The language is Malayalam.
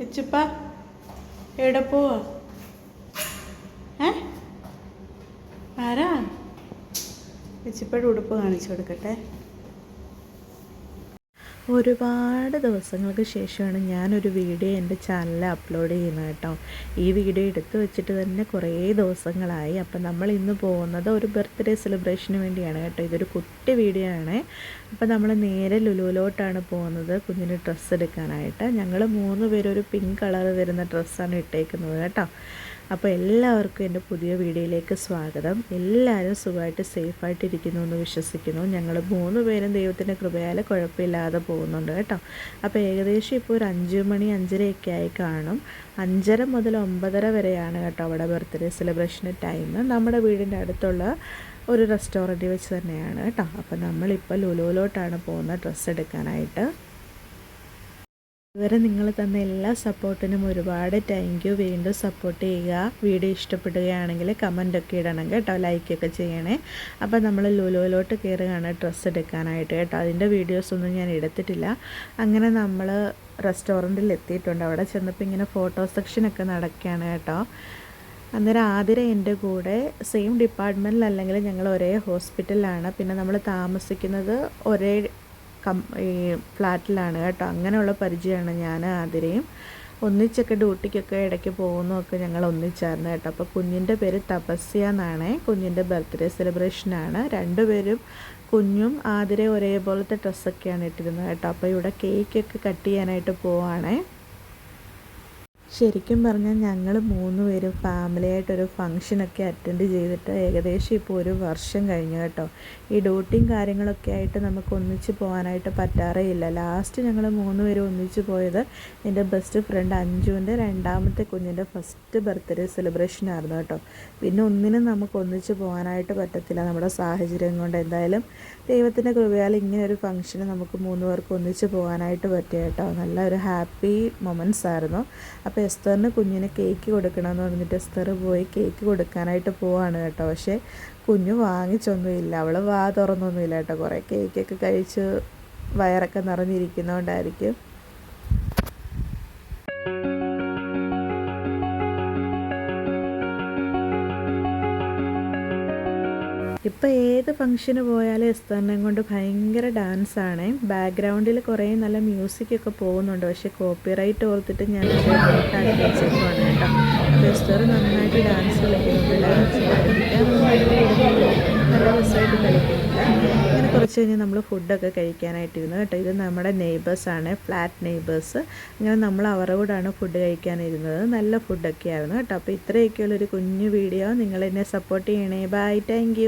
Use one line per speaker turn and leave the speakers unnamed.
ഇച്ചിപ്പ എവിടെ പോവാ? ഏ? ആരാ? ഇച്ചിപ്പയുടെ ഉടുപ്പ് കാണിച്ചു കൊടുക്കട്ടെ. ഒരുപാട് ദിവസങ്ങൾക്ക് ശേഷമാണ് ഞാനൊരു വീഡിയോ എന്റെ ചാനലിൽ അപ്ലോഡ് ചെയ്യുന്നത് കേട്ടോ. ഈ വീഡിയോ എടുത്തു വെച്ചിട്ട് തന്നെ കുറേ ദിവസങ്ങളായി. അപ്പം നമ്മൾ ഇന്ന് പോകുന്നത് ഒരു ബർത്ത്ഡേ സെലിബ്രേഷന് വേണ്ടിയാണ് കേട്ടോ. ഇതൊരു കുട്ടി വീഡിയോ ആണ്. അപ്പം നമ്മൾ നേരെ ലുലുവിലോട്ടാണ് പോകുന്നത് കുഞ്ഞിന് ഡ്രസ്സ് എടുക്കാനായിട്ട്. ഞങ്ങൾ മൂന്ന് പേരൊരു പിങ്ക് കളർ വരുന്ന ഡ്രസ്സാണ് ഇട്ടേക്കുന്നത് കേട്ടോ. അപ്പോൾ എല്ലാവർക്കും എന്റെ പുതിയ വീഡിയോയിലേക്ക് സ്വാഗതം. എല്ലാവരും സുഖമായിട്ട് സേഫായിട്ട് ഇരിക്കുന്നു എന്ന് വിശ്വസിക്കുന്നു. ഞങ്ങൾ മൂന്ന് പേരും ദൈവത്തിന്റെ കൃപയാൽ കുഴപ്പമില്ലാതെ പോകുന്നുണ്ട് കേട്ടോ. അപ്പോൾ ഏകദേശം ഇപ്പോൾ ഒരു അഞ്ച് മണി അഞ്ചരയൊക്കെ ആയി കാണും. അഞ്ചര മുതൽ ഒമ്പതര വരെയാണ് കേട്ടോ അവിടെ ബർത്ത്ഡേ സെലിബ്രേഷന്റെ ടൈം. നമ്മുടെ വീടിന്റെ അടുത്തുള്ള ഒരു റെസ്റ്റോറന്റിൽ വെച്ച് തന്നെയാണ് കേട്ടോ. അപ്പോൾ നമ്മളിപ്പോൾ ലുലുവിലോട്ടാണ് പോകുന്നത് ഡ്രസ്സ് എടുക്കാനായിട്ട്. ഇതുവരെ നിങ്ങൾ തന്ന എല്ലാ സപ്പോർട്ടിനും ഒരുപാട് താങ്ക് യു വീണ്ടും സപ്പോർട്ട് ചെയ്യുക. വീഡിയോ ഇഷ്ടപ്പെടുകയാണെങ്കിൽ കമന്റൊക്കെ ഇടണം കേട്ടോ. ലൈക്കൊക്കെ ചെയ്യണേ. അപ്പോൾ നമ്മൾ ലുലുവിലോട്ട് കയറുകയാണ് ഡ്രസ്സ് എടുക്കാനായിട്ട് കേട്ടോ. അതിന്റെ വീഡിയോസൊന്നും ഞാൻ എടുത്തിട്ടില്ല. അങ്ങനെ നമ്മൾ റെസ്റ്റോറന്റിൽ എത്തിയിട്ടുണ്ട്. അവിടെ ചെന്നപ്പോൾ ഇങ്ങനെ ഫോട്ടോ സെക്ഷനൊക്കെ നടക്കുകയാണ് കേട്ടോ. അന്നേരം ആതിര എന്റെ കൂടെ സെയിം ഡിപ്പാർട്ട്മെന്റിൽ അല്ലെങ്കിൽ ഞങ്ങൾ ഒരേ ഹോസ്പിറ്റലിലാണ് പിന്നെ നമ്മൾ താമസിക്കുന്നത് ഒരേ കം ഈ ഫ്ലാറ്റിലാണ് കേട്ടോ. അങ്ങനെയുള്ള പരിചയമാണ് ഞാൻ ആതിരയും. ഒന്നിച്ചൊക്കെ ഡ്യൂട്ടിക്കൊക്കെ ഇടയ്ക്ക് പോകുന്നതൊക്കെ ഞങ്ങൾ ഒന്നിച്ചായിരുന്നു കേട്ടോ. അപ്പോൾ കുഞ്ഞിന്റെ പേര് തപസ്യ എന്നാണ്. കുഞ്ഞിന്റെ ബർത്ത്ഡേ സെലിബ്രേഷനാണ് രണ്ടുപേരും കുഞ്ഞും ആതിരെ ഒരേപോലത്തെ ഡ്രസ്സൊക്കെയാണ് ഇട്ടിരുന്നത് കേട്ടോ. അപ്പോൾ ഇവിടെ കേക്കൊക്കെ കട്ട് ചെയ്യാനായിട്ട് പോവാണേ. ശരിക്കും പറഞ്ഞാൽ ഞങ്ങൾ മൂന്ന് പേരും ഫാമിലിയായിട്ടൊരു ഫങ്ഷനൊക്കെ അറ്റൻഡ് ചെയ്തിട്ട് ഏകദേശം ഇപ്പോൾ ഒരു വർഷം കഴിഞ്ഞു കേട്ടോ. ഈ ഡ്യൂട്ടിയും കാര്യങ്ങളൊക്കെ ആയിട്ട് നമുക്ക് ഒന്നിച്ച് പോകാനായിട്ട് പറ്റാറേ ഇല്ല. ലാസ്റ്റ് ഞങ്ങൾ മൂന്ന് പേരും ഒന്നിച്ച് പോയത് എന്റെ ബെസ്റ്റ് ഫ്രണ്ട് അഞ്ജുവിന്റെ രണ്ടാമത്തെ കുഞ്ഞിന്റെ ഫസ്റ്റ് ബർത്ത്ഡേ സെലിബ്രേഷൻ ആയിരുന്നു കേട്ടോ. പിന്നെ ഒന്നിനും നമുക്ക് ഒന്നിച്ച് പോകാനായിട്ട് പറ്റത്തില്ല. നമ്മുടെ സാഹചര്യം കൊണ്ട് എന്തായാലും ദൈവത്തിന്റെ കൃപയാൽ ഇങ്ങനെ ഒരു ഫംഗ്ഷന് നമുക്ക് മൂന്ന് പേർക്ക് ഒന്നിച്ച് പോകാനായിട്ട് പറ്റിയ കേട്ടോ. നല്ല ഒരു ഹാപ്പി മൊമെന്റ്സ് ആയിരുന്നു. അപ്പോൾ എസ്തറിന് കുഞ്ഞിന് കേക്ക് കൊടുക്കണമെന്ന് പറഞ്ഞിട്ട് എസ്തർ പോയി കേക്ക് കൊടുക്കാനായിട്ട് പോവാണ് കേട്ടോ. പക്ഷേ കുഞ്ഞു വാങ്ങിച്ചൊന്നുമില്ല. അവൾ വാ തുറന്നൊന്നുമില്ല കേട്ടോ. കുറേ കേക്കൊക്കെ കഴിച്ച് വയറൊക്കെ നിറഞ്ഞിരിക്കുന്നതുകൊണ്ടായിരിക്കും ഇപ്പോൾ ഏത് ഫംഗ്ഷന് പോയാലും എസ്തറിനെ കൊണ്ട് ഭയങ്കര ഡാൻസാണ് ബാക്ക്ഗ്രൗണ്ടിൽ കുറേ നല്ല മ്യൂസിക്കൊക്കെ പോകുന്നുണ്ട്. പക്ഷേ കോപ്പിറൈറ്റ് ഓർത്തിട്ട് ഞാൻ വെച്ചേക്കുവാണ് കേട്ടോ. അപ്പോൾ എസ്തർ നന്നായിട്ട് ഡാൻസ് കളിക്കുന്നുണ്ട്. ഡാൻസ് കളിക്കാൻ നല്ല രസമായിട്ട് കളിക്കുന്നില്ല അങ്ങനെ കുറച്ച് കഴിഞ്ഞ് നമ്മൾ ഫുഡൊക്കെ കഴിക്കാനായിട്ടിരുന്നു കേട്ടോ. ഇത് നമ്മുടെ നെയ്ബേഴ്സാണ് ഫ്ലാറ്റ് നെയ്ബേഴ്സ് അങ്ങനെ നമ്മൾ അവരുടെ കൂടാണ് ഫുഡ് കഴിക്കാനിരുന്നത്. നല്ല ഫുഡൊക്കെ ആയിരുന്നു കേട്ടോ. അപ്പോൾ ഇത്രയൊക്കെയുള്ളൊരു കുഞ്ഞു വീഡിയോ നിങ്ങൾ എന്നെ സപ്പോർട്ട് ചെയ്യണേ. Bye thank